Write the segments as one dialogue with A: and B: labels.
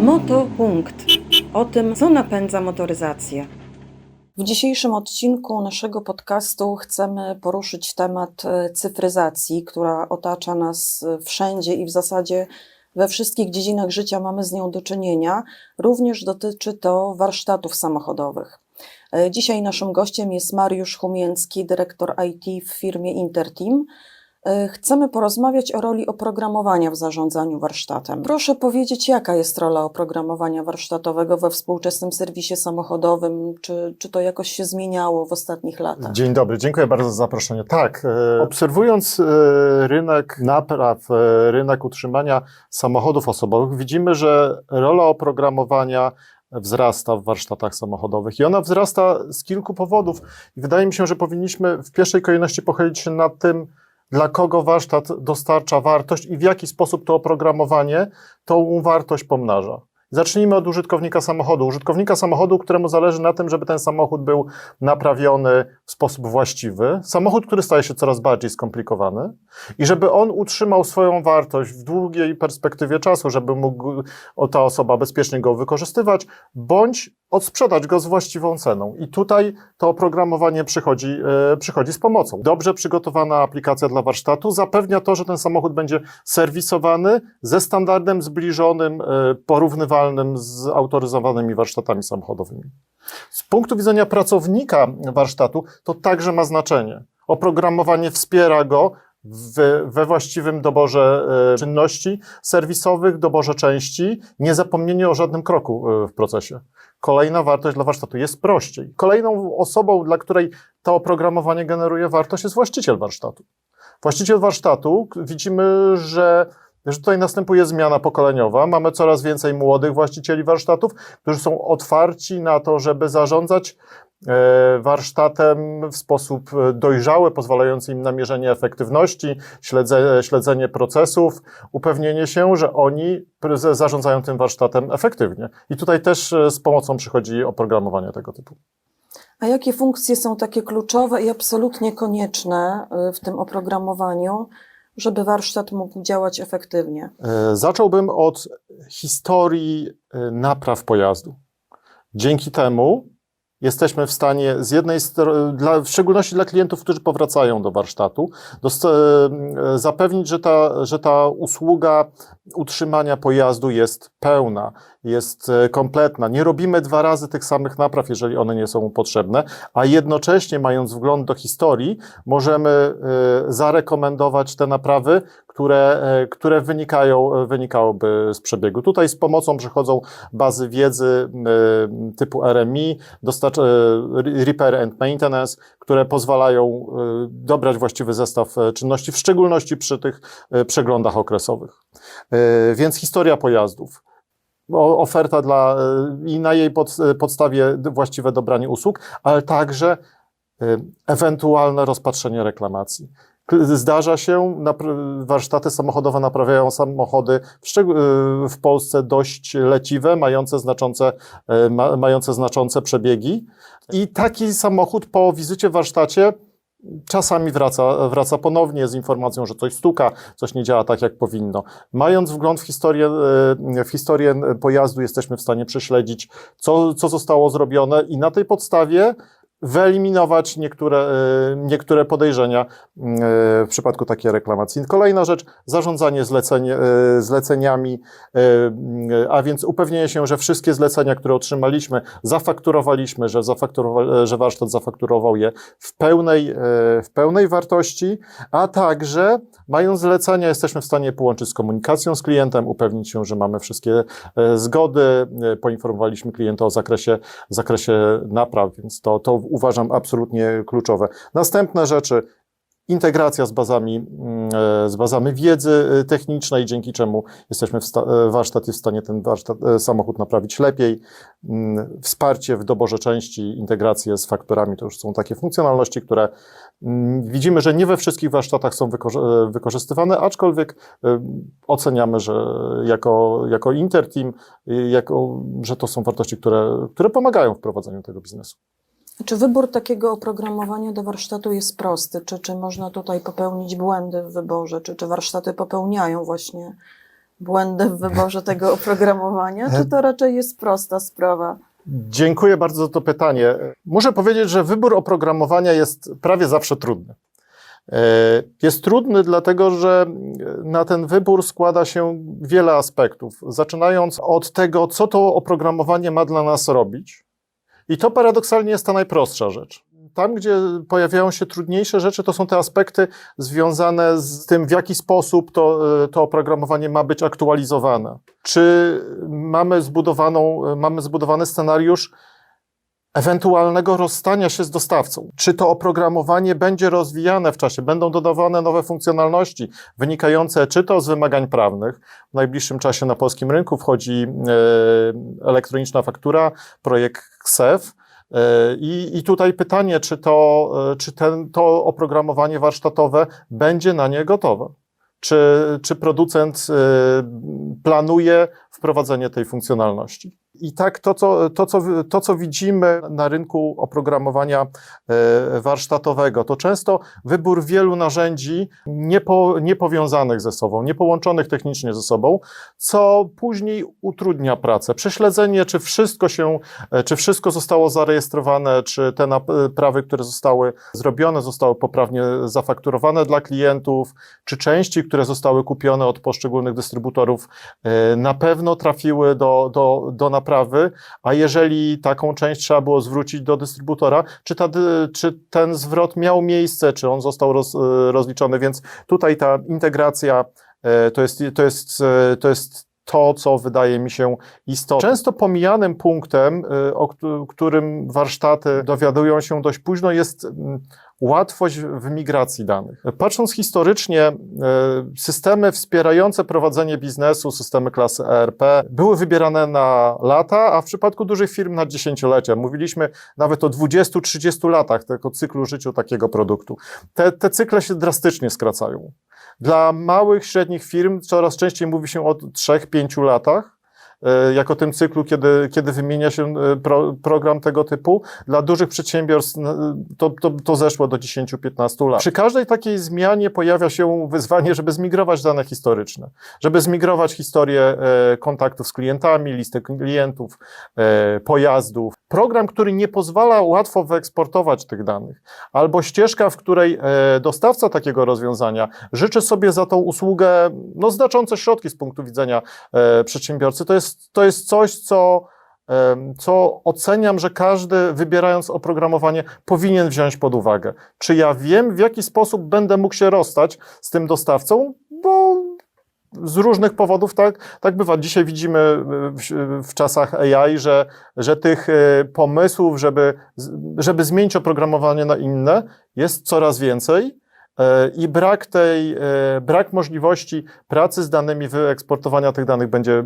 A: Motopunkt. O tym, co napędza motoryzację. W dzisiejszym odcinku naszego podcastu chcemy poruszyć temat e, cyfryzacji, która otacza nas e, wszędzie i w zasadzie we wszystkich dziedzinach życia mamy z nią do czynienia. Również dotyczy to warsztatów samochodowych. E, Dzisiaj naszym gościem jest Mariusz Humięcki, dyrektor IT w firmie Interteam. E, Chcemy porozmawiać o roli oprogramowania w zarządzaniu warsztatem. Proszę powiedzieć, jaka jest rola oprogramowania warsztatowego we współczesnym serwisie samochodowym? Czy, czy to jakoś się zmieniało w ostatnich latach?
B: Dzień dobry, dziękuję bardzo za zaproszenie. Tak, e, obserwując e, rynek napraw, rynek utrzymania samochodów osobowych, widzimy, że rola oprogramowania wzrasta w warsztatach samochodowych i ona wzrasta z kilku powodów. I wydaje mi się, że powinniśmy w pierwszej kolejności pochylić się nad tym, dla kogo warsztat dostarcza wartość i w jaki sposób to oprogramowanie tą wartość pomnaża. Zacznijmy od użytkownika samochodu. Użytkownika samochodu, któremu zależy na tym, żeby ten samochód był naprawiony w sposób właściwy. Samochód, który staje się coraz bardziej skomplikowany i żeby on utrzymał swoją wartość w długiej perspektywie czasu, żeby mógł ta osoba bezpiecznie go wykorzystywać, bądź odsprzedać go z właściwą ceną. I tutaj to oprogramowanie przychodzi, e, przychodzi z pomocą. Dobrze przygotowana aplikacja dla warsztatu zapewnia to, że ten samochód będzie serwisowany ze standardem zbliżonym, e, porównywalnym z autoryzowanymi warsztatami samochodowymi. Z punktu widzenia pracownika warsztatu to także ma znaczenie. Oprogramowanie wspiera go w, we właściwym doborze e, czynności serwisowych, doborze części, nie zapomnienie o żadnym kroku e, w procesie. Kolejna wartość dla warsztatu jest prościej. Kolejną osobą, dla której to oprogramowanie generuje wartość, jest właściciel warsztatu. Właściciel warsztatu, widzimy, że, że tutaj następuje zmiana pokoleniowa. Mamy coraz więcej młodych właścicieli warsztatów, którzy są otwarci na to, żeby zarządzać warsztatem w sposób e, dojrzały, pozwalający im na mierzenie efektywności, śledze, śledzenie procesów, upewnienie się, że oni zarządzają tym warsztatem efektywnie. I tutaj też e, z pomocą przychodzi oprogramowanie tego typu.
A: A jakie funkcje są takie kluczowe i absolutnie konieczne w tym oprogramowaniu, żeby warsztat mógł działać efektywnie?
B: E, Zacząłbym od historii e, napraw pojazdu. Dzięki temu jesteśmy w stanie z jednej strony, w szczególności dla klientów, którzy powracają do warsztatu, dost, e, zapewnić, że ta, że ta usługa utrzymania pojazdu jest pełna, jest e, kompletna. Nie robimy dwa razy tych samych napraw, jeżeli one nie są potrzebne, a jednocześnie, mając wgląd do historii, możemy e, zarekomendować te naprawy, które, e, które wynikają, wynikałoby z przebiegu. Tutaj z pomocą przychodzą bazy wiedzy typu RMI, Repair and Maintenance, które pozwalają dobrać właściwy zestaw czynności, w szczególności przy tych przeglądach okresowych. E, Więc historia pojazdów. Oferta dla, e, i na jej pod, podstawie właściwe dobranie usług, ale także e, ewentualne rozpatrzenie reklamacji. Zdarza się, warsztaty samochodowe naprawiają samochody w, Polsce dość leciwe, mające znaczące, ma, mające znaczące przebiegi. I taki samochód po wizycie w warsztacie czasami wraca, wraca ponownie z informacją, że coś stuka, coś nie działa tak, jak powinno. Mając wgląd w historię, y, w historię pojazdu, jesteśmy w stanie prześledzić, co, co zostało zrobione i na tej podstawie wyeliminować niektóre, e, niektóre podejrzenia e, w przypadku takiej reklamacji. Kolejna rzecz, zarządzanie e, zleceniami, a więc upewnienie się, że wszystkie zlecenia, które otrzymaliśmy, zafakturowaliśmy, że, zafakturowa, że warsztat zafakturował je w pełnej, w pełnej wartości, a także mając zlecenia, jesteśmy w stanie połączyć z komunikacją z klientem, upewnić się, że mamy wszystkie zgody, poinformowaliśmy klienta o zakresie, zakresie napraw, więc to, to uważam absolutnie kluczowe. Następne rzeczy, integracja z bazami, mm, e, z bazami wiedzy e, technicznej, dzięki czemu jesteśmy w e, warsztat jest w stanie ten warsztat, samochód naprawić lepiej. Mm, Wsparcie w doborze części, integrację z fakturami, to już są takie funkcjonalności, które mm, widzimy, że nie we wszystkich warsztatach są wykorzystywane, aczkolwiek oceniamy, że jako, jako Interteam, jako, że to są wartości, które, które pomagają w prowadzeniu tego biznesu.
A: Czy wybór takiego oprogramowania do warsztatu jest prosty? Czy, czy można tutaj popełnić błędy w wyborze? Czy, czy warsztaty popełniają właśnie błędy w wyborze tego oprogramowania, czy to raczej jest prosta sprawa?
B: Dziękuję bardzo za to pytanie. Muszę powiedzieć, że wybór oprogramowania jest prawie zawsze trudny. E, Jest trudny, dlatego że na ten wybór składa się wiele aspektów, zaczynając od tego, co to oprogramowanie ma dla nas robić. I to paradoksalnie jest ta najprostsza rzecz. Tam, gdzie pojawiają się trudniejsze rzeczy, to są te aspekty związane z tym, w jaki sposób to, e, to oprogramowanie ma być aktualizowane. Czy mamy, zbudowaną, mamy zbudowany scenariusz ewentualnego rozstania się z dostawcą? Czy to oprogramowanie będzie rozwijane w czasie, będą dodawane nowe funkcjonalności wynikające czy to z wymagań prawnych? W najbliższym czasie na polskim rynku wchodzi e, elektroniczna faktura, projekt KSEF. E, I, I tutaj pytanie, czy, to, e, czy ten, to oprogramowanie warsztatowe będzie na nie gotowe? Czy, czy producent planuje wprowadzenie tej funkcjonalności? I tak to co, to, co, to, co widzimy na rynku oprogramowania e, warsztatowego, to często wybór wielu narzędzi niepo, niepowiązanych ze sobą, niepołączonych technicznie ze sobą, co później utrudnia pracę. Prześledzenie, czy wszystko się, e, czy wszystko zostało zarejestrowane, czy te naprawy, które zostały zrobione, zostały poprawnie zafakturowane dla klientów, czy części, które zostały kupione od poszczególnych dystrybutorów, e, na pewno trafiły do, do, do naprawy, a jeżeli taką część trzeba było zwrócić do dystrybutora, czy, ta, czy ten zwrot miał miejsce, czy on został roz, e, rozliczony, więc tutaj ta integracja e, to jest, to jest, e, to jest to, co wydaje mi się istotne. Często pomijanym punktem, o któ- którym warsztaty dowiadują się dość późno, jest mm, łatwość w migracji danych. Patrząc historycznie, e, systemy wspierające prowadzenie biznesu, systemy klasy ERP, były wybierane na lata, a w przypadku dużych firm na dziesięciolecia. Mówiliśmy nawet o 20-30 latach tego cyklu życia takiego produktu. Te, te cykle się drastycznie skracają. Dla małych, średnich firm coraz częściej mówi się o 3-5 latach. E, Jako tym cyklu, kiedy, kiedy wymienia się e, pro, program tego typu, dla dużych przedsiębiorstw n- to, to, to zeszło do 10-15 lat. Przy każdej takiej zmianie pojawia się wyzwanie, żeby zmigrować dane historyczne, żeby zmigrować historię e, kontaktów z klientami, listę klientów, e, pojazdów. Program, który nie pozwala łatwo wyeksportować tych danych, albo ścieżka, w której e, dostawca takiego rozwiązania życzy sobie za tą usługę no, znaczące środki z punktu widzenia e, przedsiębiorcy, to jest, to jest coś, co, em, co oceniam, że każdy wybierając oprogramowanie powinien wziąć pod uwagę. Czy ja wiem, w jaki sposób będę mógł się rozstać z tym dostawcą, bo z różnych powodów tak, tak bywa. Dzisiaj widzimy y, w, w czasach AI, że, że tych y, pomysłów, żeby, żeby zmienić oprogramowanie na inne, jest coraz więcej. e, I brak tej, e, brak możliwości pracy z danymi, wyeksportowania tych danych będzie,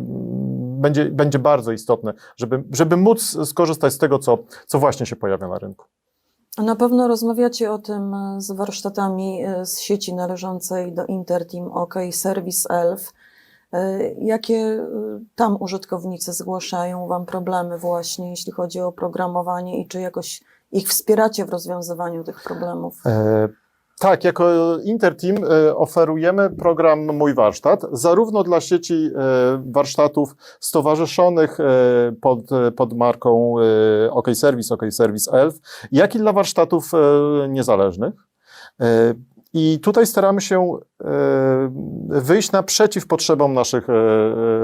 B: będzie, będzie bardzo istotny, żeby, żeby móc skorzystać z tego, co, co właśnie się pojawia na rynku.
A: Na pewno rozmawiacie o tym e, z warsztatami e, z sieci należącej do Interteam OK Service Elf. E, Jakie tam użytkownicy zgłaszają Wam problemy właśnie, jeśli chodzi o programowanie i czy jakoś ich wspieracie w rozwiązywaniu tych problemów?
B: E, Tak, jako Interteam e, oferujemy program Mój Warsztat, zarówno dla sieci e, warsztatów stowarzyszonych e, pod, pod marką OK Service, OK Service Elf, jak i dla warsztatów niezależnych. I tutaj staramy się wyjść naprzeciw potrzebom naszych,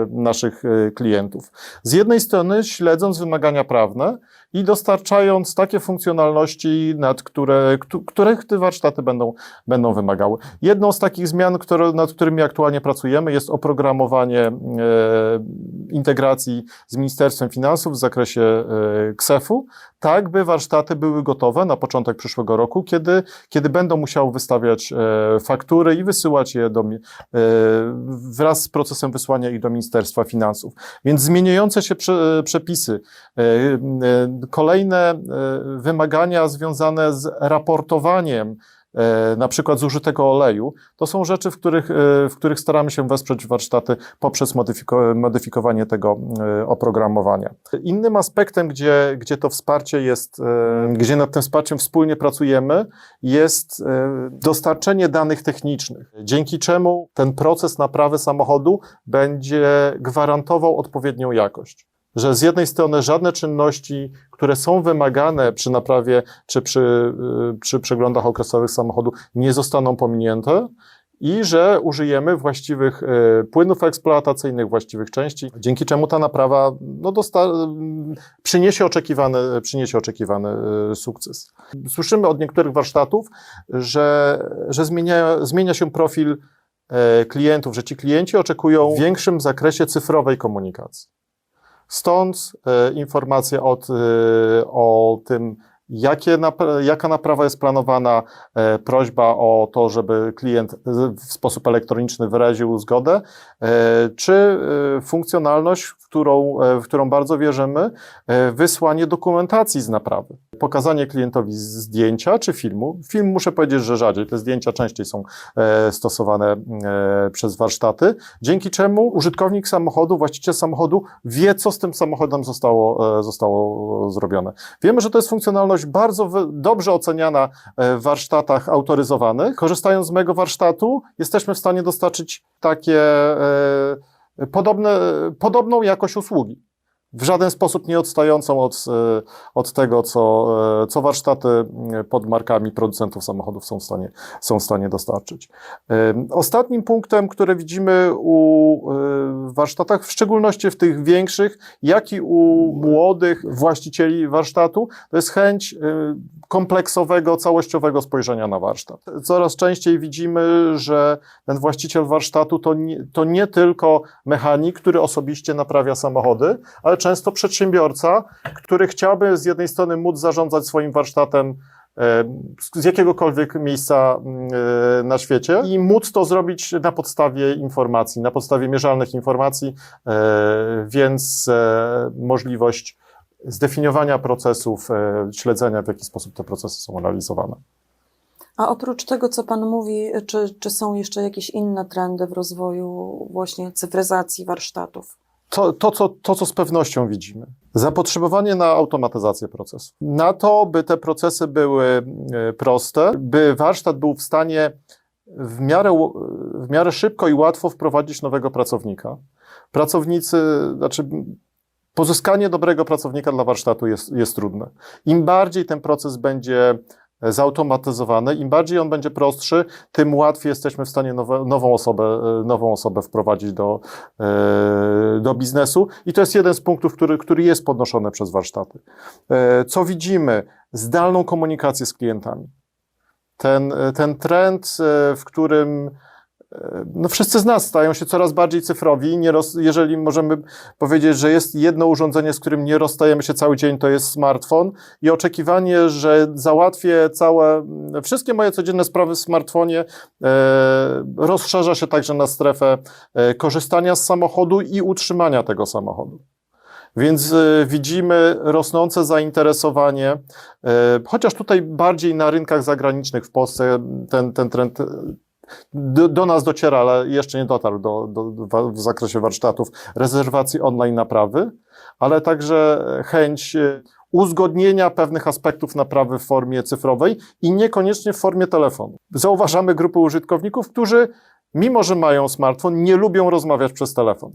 B: naszych klientów. Z jednej strony śledząc wymagania prawne, i dostarczając takie funkcjonalności, nad które, któ- których te warsztaty będą, będą wymagały. Jedną z takich zmian, które, nad którymi aktualnie pracujemy, jest oprogramowanie e, integracji z Ministerstwem Finansów w zakresie e, KSEF-u, tak by warsztaty były gotowe na początek przyszłego roku, kiedy, kiedy będą musiały wystawiać e, faktury i wysyłać je do, e, wraz z procesem wysłania ich do Ministerstwa Finansów. Więc zmieniające się prze, przepisy, e, e, kolejne e, wymagania związane z raportowaniem e, na przykład zużytego oleju, to są rzeczy, w których, e, w których staramy się wesprzeć warsztaty poprzez modyfiko, modyfikowanie tego oprogramowania. Innym aspektem, gdzie, gdzie to wsparcie jest, gdzie nad tym wsparciem wspólnie pracujemy, jest dostarczenie danych technicznych, dzięki czemu ten proces naprawy samochodu będzie gwarantował odpowiednią jakość. Że z jednej strony żadne czynności, które są wymagane przy naprawie czy przy, y, przy przeglądach okresowych samochodu, nie zostaną pominięte i że użyjemy właściwych y, płynów eksploatacyjnych, właściwych części, dzięki czemu ta naprawa no, dosta- przyniesie, oczekiwany, przyniesie oczekiwany y, sukces. Słyszymy od niektórych warsztatów, że, że zmienia, zmienia się profil klientów, że ci klienci oczekują w większym zakresie cyfrowej komunikacji. Stąd e, informacje od, e, o tym, jakie jaka naprawa jest planowana, e, prośba o to, żeby klient w sposób elektroniczny wyraził zgodę, czy funkcjonalność, w którą, w którą bardzo wierzymy, wysłanie dokumentacji z naprawy. Pokazanie klientowi zdjęcia czy filmu. Film muszę powiedzieć, że rzadziej. Te zdjęcia częściej są e, stosowane e, przez warsztaty, dzięki czemu użytkownik samochodu, właściciel samochodu wie, co z tym samochodem zostało, e, zostało zrobione. Wiemy, że to jest funkcjonalność bardzo dobrze oceniana w warsztatach autoryzowanych. Korzystając z mojego warsztatu, jesteśmy w stanie dostarczyć takie podobne, podobną jakość usługi. W żaden sposób nie odstającą od, e, od tego, co, e, co warsztaty e, pod markami producentów samochodów są w stanie, są w stanie dostarczyć. Ostatnim punktem, który widzimy u warsztatach, w szczególności w tych większych, jak i u młodych właścicieli warsztatu, to jest chęć kompleksowego, całościowego spojrzenia na warsztat. Coraz częściej widzimy, że ten właściciel warsztatu to nie, to nie tylko mechanik, który osobiście naprawia samochody, ale często przedsiębiorca, który chciałby z jednej strony móc zarządzać swoim warsztatem e, z jakiegokolwiek miejsca e, na świecie i móc to zrobić na podstawie informacji, na podstawie mierzalnych informacji, e, więc możliwość zdefiniowania procesów, śledzenia, w jaki sposób te procesy są realizowane.
A: A oprócz tego, co Pan mówi, czy, czy są jeszcze jakieś inne trendy w rozwoju właśnie cyfryzacji warsztatów?
B: To, to, co, to, co z pewnością widzimy. Zapotrzebowanie na automatyzację procesu. Na to, by te procesy były e, proste, by warsztat był w stanie w miarę, w miarę szybko i łatwo wprowadzić nowego pracownika. Pracownicy, znaczy pozyskanie dobrego pracownika dla warsztatu jest, jest trudne. Im bardziej ten proces będzie zautomatyzowany, im bardziej on będzie prostszy, tym łatwiej jesteśmy w stanie nowe, nową, osobę, e, nową osobę wprowadzić do, e, do biznesu. I to jest jeden z punktów, który, który jest podnoszony przez warsztaty. E, Co widzimy? Zdalną komunikację z klientami. Ten, ten trend, w którym no wszyscy z nas stają się coraz bardziej cyfrowi. Nie roz, jeżeli możemy powiedzieć, że jest jedno urządzenie, z którym nie rozstajemy się cały dzień, to jest smartfon i oczekiwanie, że załatwię całe, wszystkie moje codzienne sprawy w smartfonie, e, rozszerza się także na strefę e, korzystania z samochodu i utrzymania tego samochodu. Więc e, widzimy rosnące zainteresowanie, e, chociaż tutaj bardziej na rynkach zagranicznych w Polsce ten, ten trend do, do nas dociera, ale jeszcze nie dotarł do, do, do, w zakresie warsztatów rezerwacji online naprawy, ale także chęć e, uzgodnienia pewnych aspektów naprawy w formie cyfrowej i niekoniecznie w formie telefonu. Zauważamy grupy użytkowników, którzy mimo, że mają smartfon, nie lubią rozmawiać przez telefon.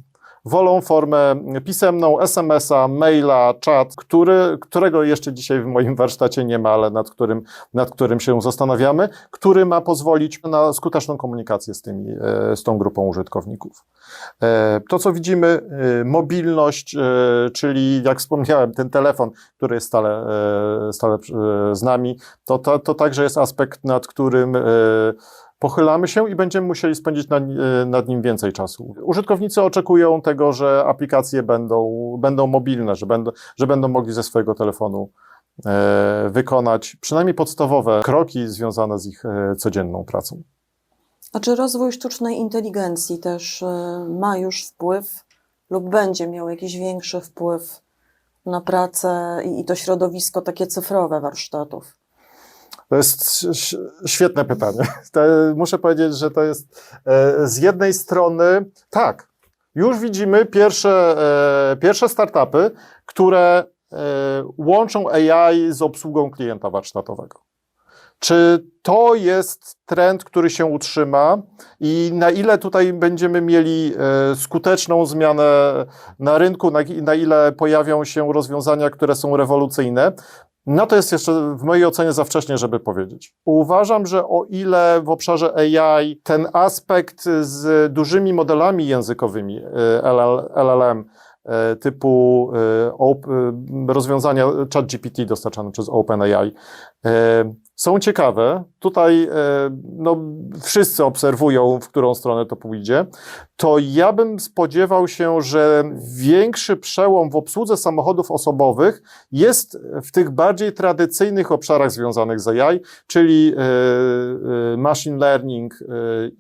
B: Wolą formę pisemną, SMS-a, maila, czat, który, którego jeszcze dzisiaj w moim warsztacie nie ma, ale nad którym, nad którym się zastanawiamy, który ma pozwolić na skuteczną komunikację z, tymi, e, z tą grupą użytkowników. E, To, co widzimy, e, mobilność, czyli jak wspomniałem, ten telefon, który jest stale, stale z nami, to, to, to także jest aspekt, nad którym pochylamy się i będziemy musieli spędzić nad, e, nad nim więcej czasu. Użytkownicy oczekują tego, że aplikacje będą, będą mobilne, że będą, że będą mogli ze swojego telefonu e, wykonać przynajmniej podstawowe kroki związane z ich e, codzienną pracą.
A: A czy rozwój sztucznej inteligencji też y, ma już wpływ lub będzie miał jakiś większy wpływ na pracę i to środowisko takie cyfrowe warsztatów?
B: To jest świetne pytanie. To, muszę powiedzieć, że to jest e, z jednej strony tak. Już widzimy pierwsze, e, pierwsze startupy, które e, łączą AI z obsługą klienta warsztatowego. Czy to jest trend, który się utrzyma i na ile tutaj będziemy mieli skuteczną zmianę na rynku, na ile pojawią się rozwiązania, które są rewolucyjne? No to jest jeszcze w mojej ocenie za wcześnie, żeby powiedzieć. Uważam, że o ile w obszarze AI ten aspekt z dużymi modelami językowymi e, LL, LLM e, typu e, rozwiązania ChatGPT dostarczane przez OpenAI są ciekawe. Tutaj e, no, wszyscy obserwują, w którą stronę to pójdzie. To ja bym spodziewał się, że większy przełom w obsłudze samochodów osobowych jest w tych bardziej tradycyjnych obszarach związanych z AI, czyli e, e, machine learning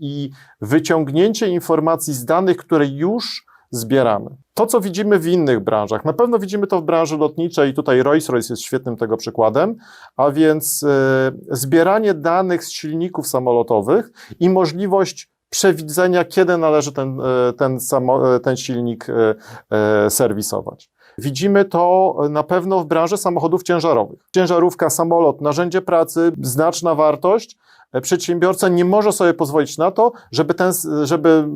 B: i wyciągnięcie informacji z danych, które już zbieramy. To, co widzimy w innych branżach, na pewno widzimy to w branży lotniczej, tutaj Rolls-Royce jest świetnym tego przykładem, a więc e, zbieranie danych z silników samolotowych i możliwość przewidzenia, kiedy należy ten, e, ten, samo, e, ten silnik serwisować. Widzimy to na pewno w branży samochodów ciężarowych. Ciężarówka, samolot, narzędzie pracy, znaczna wartość. Przedsiębiorca nie może sobie pozwolić na to, żeby, ten, żeby,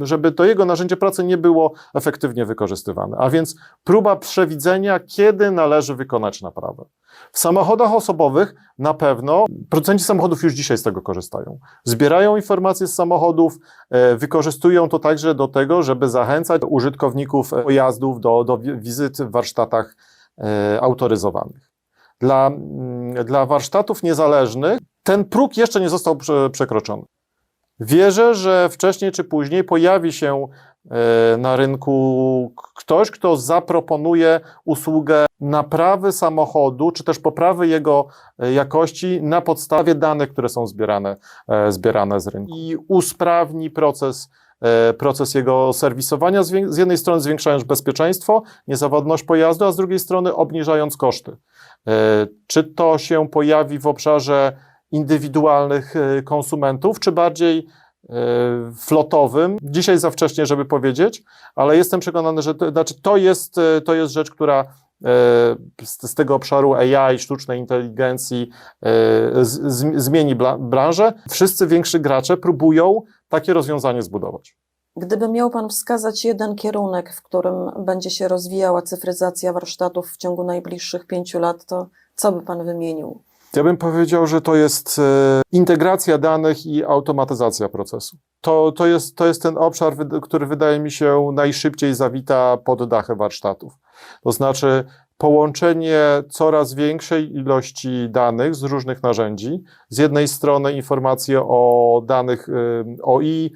B: żeby to jego narzędzie pracy nie było efektywnie wykorzystywane. A więc próba przewidzenia, kiedy należy wykonać naprawę. W samochodach osobowych na pewno producenci samochodów już dzisiaj z tego korzystają. Zbierają informacje z samochodów, e, wykorzystują to także do tego, żeby zachęcać użytkowników pojazdów do, do wi- wizyt w warsztatach e, autoryzowanych. Dla, mm, dla warsztatów niezależnych ten próg jeszcze nie został prze, przekroczony. Wierzę, że wcześniej czy później pojawi się na rynku ktoś, kto zaproponuje usługę naprawy samochodu, czy też poprawy jego e, jakości na podstawie danych, które są zbierane, e, zbierane z rynku. I usprawni proces, e, proces jego serwisowania, z jednej strony zwiększając bezpieczeństwo, niezawodność pojazdu, a z drugiej strony obniżając koszty. E, Czy to się pojawi w obszarze indywidualnych e, konsumentów, czy bardziej e, flotowym? Dzisiaj za wcześnie, żeby powiedzieć, ale jestem przekonany, że to, znaczy to, jest, e, to jest rzecz, która e, z, z tego obszaru AI, sztucznej inteligencji z, zmieni branżę. Wszyscy więksi gracze próbują takie rozwiązanie zbudować.
A: Gdyby miał Pan wskazać jeden kierunek, w którym będzie się rozwijała cyfryzacja warsztatów w ciągu najbliższych pięciu lat, to co by Pan wymienił?
B: Ja bym powiedział, że to jest e, integracja danych i automatyzacja procesu. To, to, jest, to jest ten obszar, który wydaje mi się najszybciej zawita pod dachy warsztatów. To znaczy połączenie coraz większej ilości danych z różnych narzędzi. Z jednej strony informacje o danych y, OI,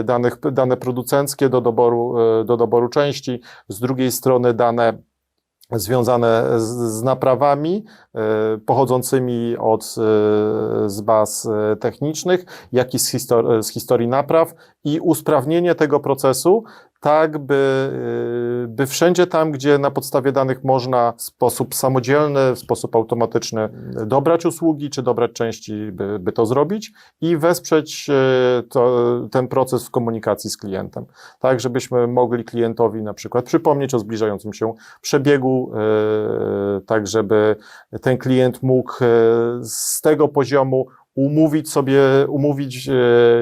B: y, danych, dane producenckie do doboru, do doboru części, z drugiej strony dane związane z, z naprawami e, pochodzącymi od, e, z baz e, technicznych, jak i z, z historii napraw i usprawnienie tego procesu, tak by, e, by wszędzie tam, gdzie na podstawie danych można w sposób samodzielny, w sposób automatyczny dobrać usługi czy dobrać części, by, by to zrobić i wesprzeć e, to, ten proces w komunikacji z klientem. Tak, żebyśmy mogli klientowi na przykład przypomnieć o zbliżającym się przebiegu, e, tak żeby ten klient mógł z tego poziomu umówić sobie, umówić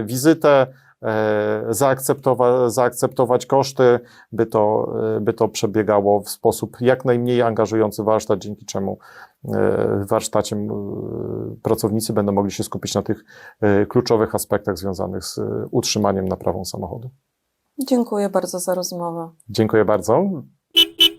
B: wizytę, e, zaakceptować, zaakceptować koszty, by to, e, by to przebiegało w sposób jak najmniej angażujący warsztat, dzięki czemu e, w warsztacie pracownicy będą mogli się skupić na tych kluczowych aspektach związanych z utrzymaniem, naprawą samochodu.
A: Dziękuję bardzo za rozmowę.
B: Dziękuję bardzo.